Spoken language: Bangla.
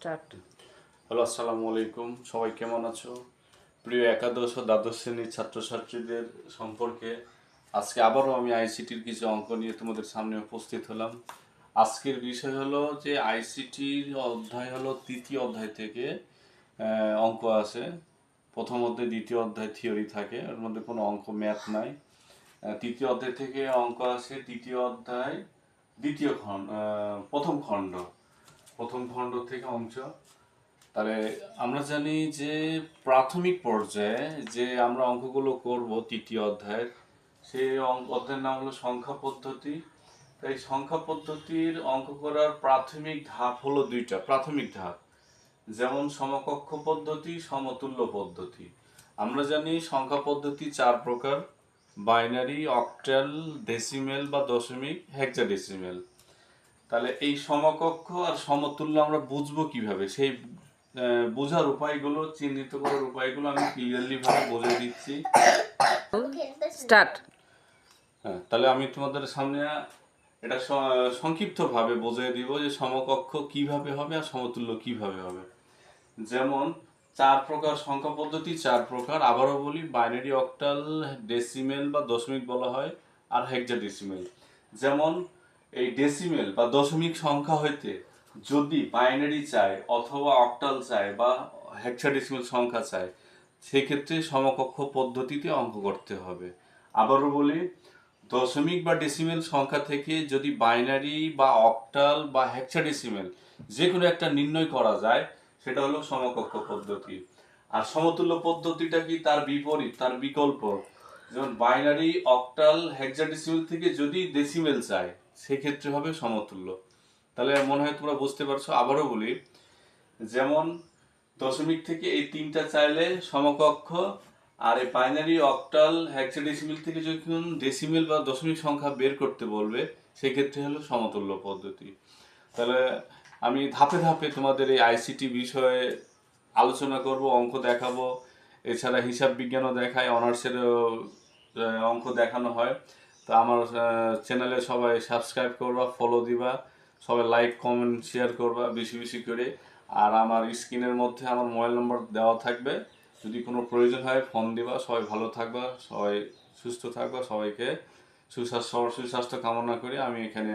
স্টার্ট হ্যালো আসসালামু আলাইকুম সবাই কেমন আছো? প্রিয় একাদশ ও দ্বাদশ শ্রেণির ছাত্রছাত্রীদের সম্পর্কে আজকে আবারও আমি আইসিটির কিছু অঙ্ক নিয়ে তোমাদের সামনে উপস্থিত হলাম। আজকের বিষয় হলো যে আইসিটির অধ্যায় হলো তৃতীয় অধ্যায় থেকে অঙ্ক আছে। প্রথম অধ্যায়, দ্বিতীয় অধ্যায় থিওরি থাকে ওর মধ্যে কোনো অঙ্ক ম্যাথ নাই। তৃতীয় অধ্যায় থেকে অঙ্ক আছে তৃতীয় অধ্যায়, দ্বিতীয় খণ্ড প্রথম খণ্ড। প্রথম খণ্ড থেকে অংশ। তাহলে আমরা জানি যে প্রাথমিক পর্যায়ে যে আমরা অঙ্কগুলো করব তৃতীয় অধ্যায়ের, সেই অধ্যায়ের নাম হলো সংখ্যা পদ্ধতি। তাই সংখ্যা পদ্ধতির অঙ্ক করার প্রাথমিক ধাপ হলো দুইটা, প্রাথমিক ধাপ। যেমন সমকক্ষ পদ্ধতি, সমতুল্য পদ্ধতি। আমরা জানি সংখ্যা পদ্ধতি চার প্রকার। বাইনারি, অক্টাল, ডেসিমেল বা দশমিক, হেক্সাডেসিমেল। তাহলে এই সমকক্ষ আর সমতুল্য আমরা বুঝব কীভাবে? সেই বোঝার উপায়গুলো চিহ্নিত করার উপায়গুলো আমি ক্লিয়ারলি ভাবে বলে দিচ্ছি। স্টার্ট। হ্যাঁ তাহলে আমি তোমাদের সামনে এটা সংক্ষিপ্তভাবে বুঝিয়ে দিব যে সমকক্ষ কীভাবে হবে আর সমতুল্য কীভাবে হবে। যেমন চার প্রকার সংখ্যা পদ্ধতি চার প্রকার। আবারও বলি বাইনারি অক্টাল ডেসিমেল বা দশমিক বলা হয় আর হেক্সাডেসিমেল যেমন এই ডেসিমেল বা দশমিক সংখ্যা হইতে যদি বাইনারি চায় অথবা অক্টাল চায় বা হেক্সাডেসিমেল সংখ্যা চায়, সেক্ষেত্রে সমকক্ষ পদ্ধতিতে অঙ্ক করতে হবে। আবারও বলি, দশমিক বা ডেসিমেল সংখ্যা থেকে যদি বাইনারি বা অক্টাল বা হেক্সাডেসিমেল যে কোনো একটা নির্ণয় করা যায়, সেটা হলো সমকক্ষ পদ্ধতি। আর সমতুল্য পদ্ধতিটা কি? তার বিপরীত, তার বিকল্প। যেমন বাইনারি অক্টাল হেক্সাডেসিমেল থেকে যদি ডেসিমেল চায় সেক্ষেত্রে হবে সমতুল্য। তাহলে মনে হয় তোমরা বুঝতে পারছ, আবারও বলি, যেমন দশমিক থেকে এই তিনটা চাইলে সমকক্ষ আর এই বাইনারি অক্টাল হেক্সাডেসিমেল থেকে যখন ডেসিমেল বা দশমিক সংখ্যা বের করতে বলবে, সেক্ষেত্রে হলো সমতুল্য পদ্ধতি। তাহলে আমি ধাপে ধাপে তোমাদের এই আইসিটি বিষয়ে আলোচনা করব, অঙ্ক দেখাবো। এছাড়া হিসাব বিজ্ঞানও দেখায়, অনার্সেরও অঙ্ক দেখানো হয়। তো আমার চ্যানেলে সবাই সাবস্ক্রাইব করবা ফলো দিবা, সবাই লাইক কমেন্ট শেয়ার করবা বেশি বেশি করে। আর আমার স্ক্রিনের মধ্যে আমার মোবাইল নম্বর দেওয়া থাকবে। যদি কোনো প্রয়োজন হয় ফোন দিবা। সবাই ভালো থাকবা, সবাই সুস্থ থাকবা, সবাইকে সুস্বাস্থ্য সুস্বাস্থ্য কামনা করি। আমি এখানে